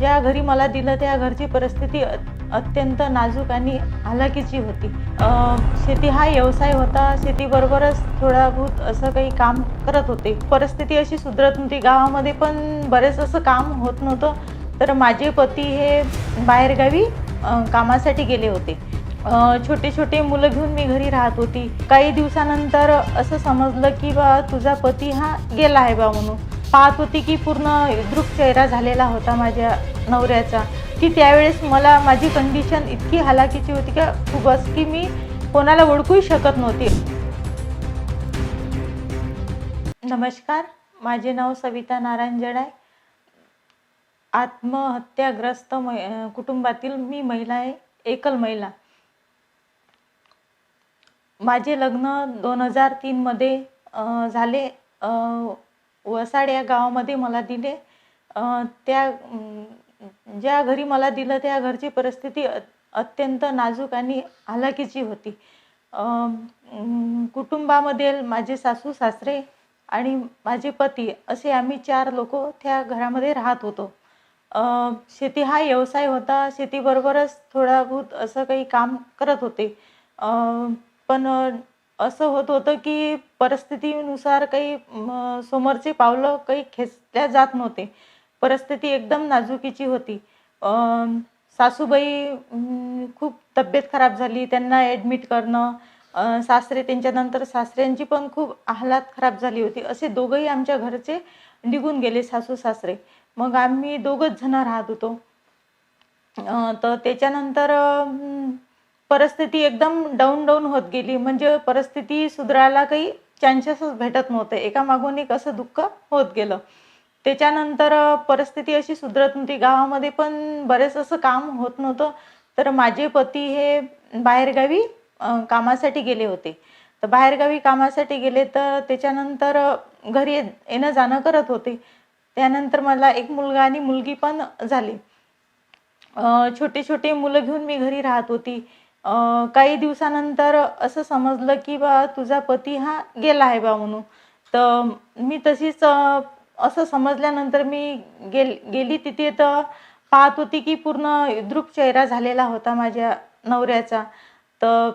ज्या घरी मला दिलं त्या घरची परिस्थिती अत्यंत नाजूक आणि हलाखीची होती. शेती हा व्यवसाय होता. शेतीबरोबरच थोडा बहुत असं काही काम करत होते. परिस्थिती अशी सुधरत नव्हती. गावामध्ये पण बरेच असं काम होत नव्हतं. तर माझे पती हे बाहेरगावी कामासाठी गेले होते. छोटे छोटे मुलं घेऊन मी घरी राहत होती. काही दिवसानंतर असं समजलं की बा तुझा पती हा गेला आहे बा म्हणून. पाहत होती की पूर्ण विद्रुप चेहरा झालेला होता माझ्या नवऱ्याचा. की त्यावेळेस मला माझी कंडिशन इतकी हालाकीची होती का खूपच की मी कोणाला ओळखूही शकत नव्हती. नमस्कार माझे नाव सविता नारायण जड आहे आत्महत्याग्रस्त मै कुटुंबातील मी महिला आहे एकल महिला. माझे लग्न दोन हजार तीनमध्ये झाले. वसाड या गावामध्ये मला दिले. त्या ज्या घरी मला दिलं त्या घरची परिस्थिती अत्यंत नाजूक आणि हलाखीची होती. कुटुंबामध्ये माझे सासू सासरे आणि माझे पती असे आम्ही चार लोक त्या घरामध्ये राहत होतो. शेती हा व्यवसाय होता. शेतीबरोबरच थोडा बहुत असं काही काम करत होते. पण असं होत होतं की परिस्थितीनुसार काही समोरचे पावलं काही खेचल्या जात नव्हते. परिस्थिती एकदम नाजुकीची होती. सासूबाई खूप तब्येत खराब झाली. त्यांना ॲडमिट करणं सासरे त्यांच्यानंतर सासऱ्यांची पण खूप हालात खराब झाली होती. असे दोघंही आमच्या घरचे निघून गेले सासू सासरे. मग आम्ही दोघंच जण राहत होतो. तर त्याच्यानंतर परिस्थिती एकदम डाऊन डाऊन होत गेली. म्हणजे परिस्थिती सुधारायला काही चान्सेसच भेटत नव्हते. एका मागून एक असं दुःख होत गेलं. त्याच्यानंतर परिस्थिती अशी सुधरत नव्हती. गावामध्ये पण बरेच असं काम होत नव्हतं. तर माझे पती हे बाहेरगावी कामासाठी गेले होते. तर बाहेरगावी कामासाठी गेले तर त्याच्यानंतर घरी ये- येणं जाणं करत होते. त्यानंतर मला एक मुलगा आणि मुलगी पण झाली. छोटे छोटे मुलं घेऊन मी घरी राहत होती. काही दिवसानंतर असं समजलं की बा तुझा पती हा गेला आहे बा म्हणून. तर मी तशीच असं समजल्यानंतर मी गेल गेली तिथे तर पाहत होती की पूर्ण द्रुप चेहरा झालेला होता माझ्या नवऱ्याचा. तर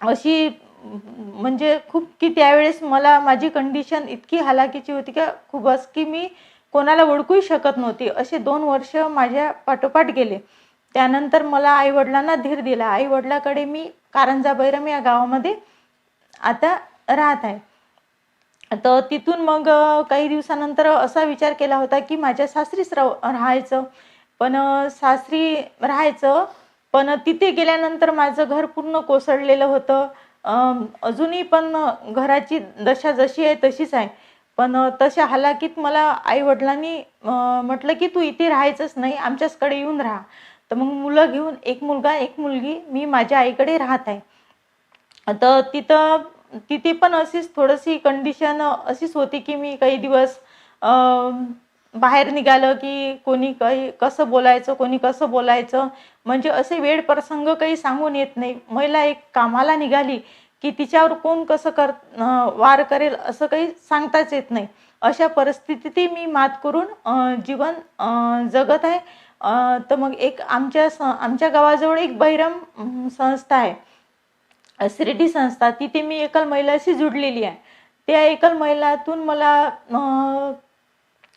अशी म्हणजे खूप की त्यावेळेस मला माझी कंडिशन इतकी हालाकीची होती का खूपच की मी कोणाला ओळखूही शकत नव्हती. असे दोन वर्ष माझ्या पाठोपाठ गेले. त्यानंतर मला आईवडिलांना धीर दिला. आईवडिलाकडे मी कारंजा बैरम या गावामध्ये आता राहत आहे. तर तिथून मग काही दिवसानंतर असा विचार केला होता की माझ्या सासरीच राह राहायचं. पण सासरी राहायचं. पण तिथे गेल्यानंतर माझं घर पूर्ण कोसळलेलं होतं. अजूनही पण घराची दशा जशी आहे तशीच आहे. पण तशा हालाकीत मला आईवडिलांनी म्हटलं की तू इथे राहायचंच नाही. आमच्याचकडे येऊन राहा. तर मग मुलं घेऊन एक मुलगा एक मुलगी मी माझ्या आईकडे राहत आहे. तर तिथं तिथे पण अशीच थोडीशी कंडिशन अशीच होती की मी काही दिवस बाहेर निघालं की कोणी काही कसं बोलायचं कोणी कसं बोलायचं. म्हणजे असे वेळ प्रसंग काही सांगून येत नाही. महिला एक कामाला निघाली की तिच्यावर कोण कसं कर वार करेल असं काही सांगताच येत नाही. अशा परिस्थितीतही मी मात करून जीवन जगत आहे. तर मग एक आमच्या स आमच्या गावाजवळ एक बहिरम संस्था आहे. शिर्डी संस्था. तिथे मी एकल महिलाशी जुडलेली आहे. त्या एकल महिलातून मला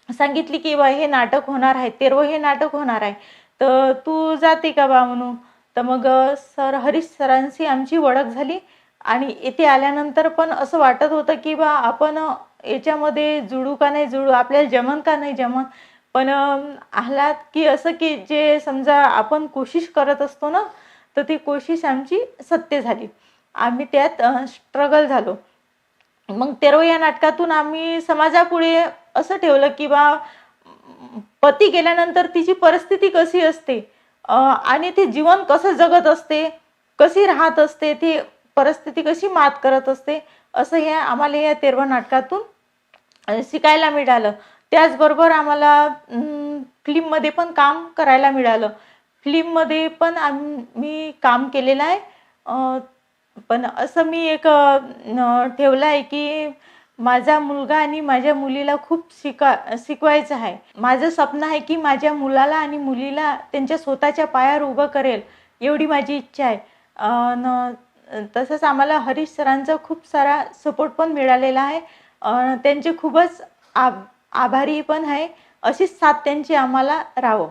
सांगितली की बा हे नाटक होणार आहे. तेरव हे नाटक होणार आहे. तर तू जाते का बा म्हणून? तर मग सर हरीश सरांशी आमची ओळख झाली. आणि इथे आल्यानंतर पण असं वाटत होतं की बा आपण याच्यामध्ये जुळू का नाही जुळू आपल्याला जमन का नाही जमन? पण आहलात आह्लाद की असं की जे समजा आपण कोशिश करत असतो ना तर ती कोशिश आमची सत्य झाली. आम्ही त्यात स्ट्रगल झालो. मग तेरो या नाटकातून आम्ही समाजापुढे असं ठेवलं की बा पती गेल्यानंतर तिची परिस्थिती कशी असते? आणि ती जीवन कसं जगत असते? कशी राहत असते? ती परिस्थिती कशी मात करत असते? असं हे आम्हाला या तेरवा नाटकातून शिकायला मिळालं. त्याचबरोबर आम्हाला फिल्ममध्ये पण काम करायला मिळालं. फिल्ममध्ये पण आम मी काम केलेलं आहे. पण असं मी एक ठेवलं आहे की माझा मुलगा आणि माझ्या मुलीला खूप शिका शिकवायचं आहे. माझं स्वप्न आहे की माझ्या मुलाला आणि मुलीला त्यांच्या स्वतःच्या पायावर उभं करेल एवढी माझी इच्छा आहे. न तसंच आम्हाला हरीश सरांचा खूप सारा सपोर्ट पण मिळालेला आहे. त्यांचे खूपच आभ आभारी पण आहे. अशीच साथ त्यांची आम्हाला राहो